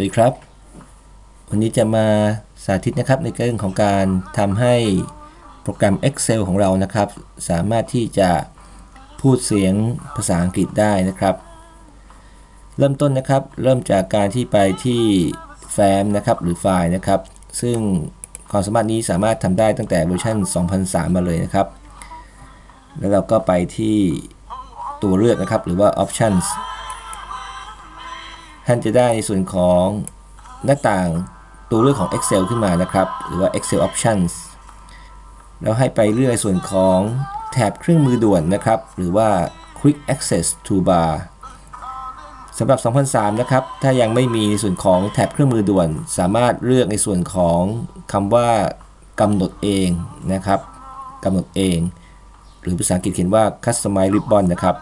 สวัสดีครับ วันนี้จะมาสาธิตนะครับในเรื่องของการทำให้โปรแกรม Excel ของเรานะครับ สามารถที่จะพูดเสียงภาษาอังกฤษได้นะครับ เริ่มต้นนะครับ เริ่มจากการที่ไปที่แฟ้มนะครับหรือไฟล์นะครับ ซึ่งความสามารถนี้สามารถทำได้ตั้งแต่เวอร์ชัน2003 มาเลยนะครับ แล้วเราก็ไปที่ตัวเลือกนะครับหรือว่า options ท่านจะได้ในส่วนของหน้าต่างตัวเลือกของ Excel ขึ้นมานะครับ หรือว่า Excel Options แล้วให้ไปเลือกในส่วนของแถบเครื่องมือด่วนนะครับ หรือว่า Quick Access Toolbar สำหรับ 2003 นะครับ ถ้ายังไม่มีในส่วนของแถบเครื่องมือด่วน สามารถเลือกในส่วนของคำว่ากำหนดเองนะครับกำหนดเอง หรือภาษาอังกฤษเขียนว่า Customize Ribbon นะครับ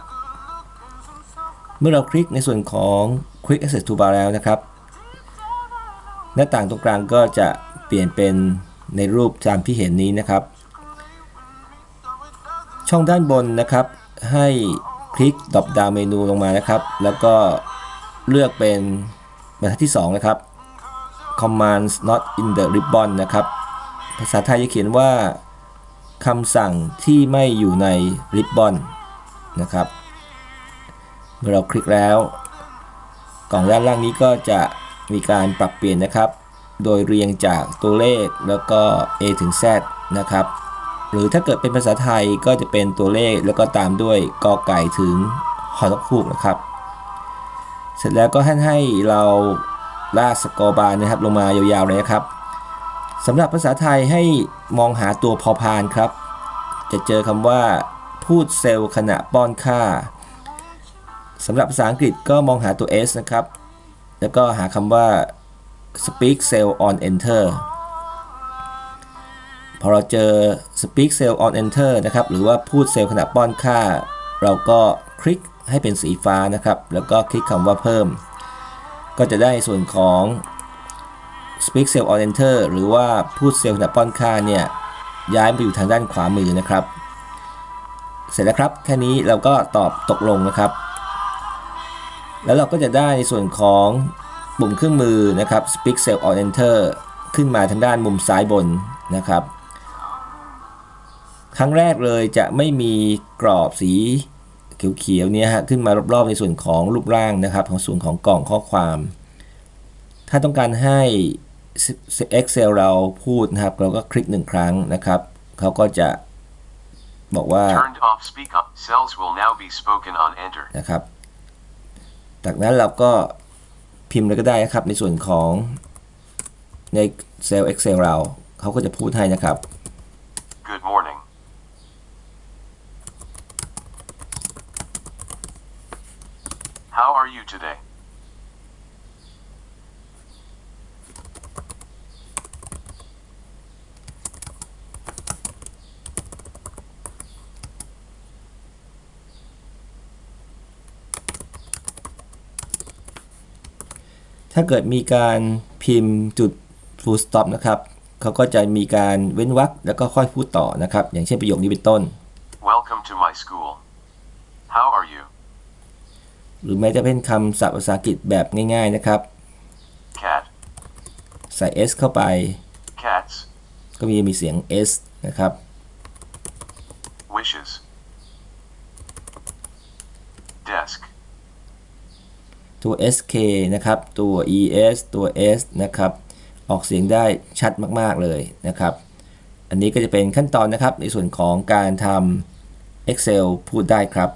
เมื่อเราคลิกในส่วนของ Quick Access Toolbar แล้วนะครับ หน้าต่างตรงกลางก็จะเปลี่ยนเป็นในรูปตามที่เห็นนี้นะครับ ช่องด้านบนนะครับ ให้คลิก drop down เมนูลงมานะครับ แล้วก็เลือกเป็นบรรทัดที่ 2 นะครับ commands not in the ribbon นะครับ ภาษาไทยจะเขียนว่าคำสั่งที่ไม่อยู่ใน ribbon นะครับ เมื่อเราคลิกแล้ว กล่องด้านล่างนี้ก็จะมีการปรับเปลี่ยนนะครับ โดยเรียงจากตัวเลขแล้วก็ A ถึง Z นะครับ หรือถ้าเกิดเป็นภาษาไทยก็จะเป็นตัวเลขแล้วก็ตามด้วยกอไก่ถึงหอนกคูกนะครับ เสร็จแล้วก็ให้ให้เราลากสกอร์บาร์นะครับลงมายาวๆเลยนะครับสำหรับภาษาไทยให้มองหาตัวพอพานครับ จะเจอคำว่า พูดเซลล์ขณะป้อนค่า สำหรับภาษาอังกฤษก็มองหาตัว S นะครับ แล้วก็หาคำว่า speak cell on enter พอเราเจอ speak cell on enter นะครับ หรือว่าพูดเซลล์ขณะป้อนค่า เราก็คลิกให้เป็นสีฟ้านะครับ แล้วก็คลิกคำว่าเพิ่ม ก็จะได้ส่วนของ speak cell on enter หรือว่าพูดเซลล์ขณะป้อนค่าเนี่ย ย้ายไปอยู่ทางด้านขวามือนะครับ เสร็จแล้วครับ แค่นี้เราก็ตอบตกลงนะครับ แล้วเราก็จะได้ในส่วนของปุ่มเครื่องมือนะครับ Speak Cell on Enter ขึ้นมาทางด้านมุมซ้ายบนนะครับ ครั้งแรกเลยจะไม่มีกรอบสีเขียวๆเนี่ยฮะขึ้นมารอบๆในส่วนของรูปร่างนะครับ ของส่วนของกล่องข้อความ ถ้าต้องการให้ Excel เราพูดนะครับ เราก็คลิกหนึ่งครั้งนะครับ เขาก็จะบอกว่า Turned off speak up. Cells will now be spoken on enter. นะครับ จากนั้นเราก็พิมพ์เลยก็ได้นะครับ ในส่วนของในเซลล์ Excel เราเขาก็จะพูดให้นะครับ Good morning. How are you today? ถ้าเกิดมีการพิมพ์จุด full stop นะครับเขาก็จะมีการเว้นวรรคแล้วก็ค่อยพูดต่อนะครับ อย่างเช่นประโยคนี้เป็นต้น Welcome to my school. How are you? หรือแม้จะเป็นคำศัพท์ภาษาอังกฤษแบบง่ายๆนะครับ Cat. ใส่ s เข้าไป Cats. ก็มีมีเสียง s นะครับ Wishes. Desk. ตัว sk นะครับ ตัว es ตัว s นะครับ ออกเสียงได้ชัดมาก ๆ เลยนะครับ อันนี้ก็จะเป็นขั้นตอนนะครับในส่วนของการทำ Excel พูดได้ครับ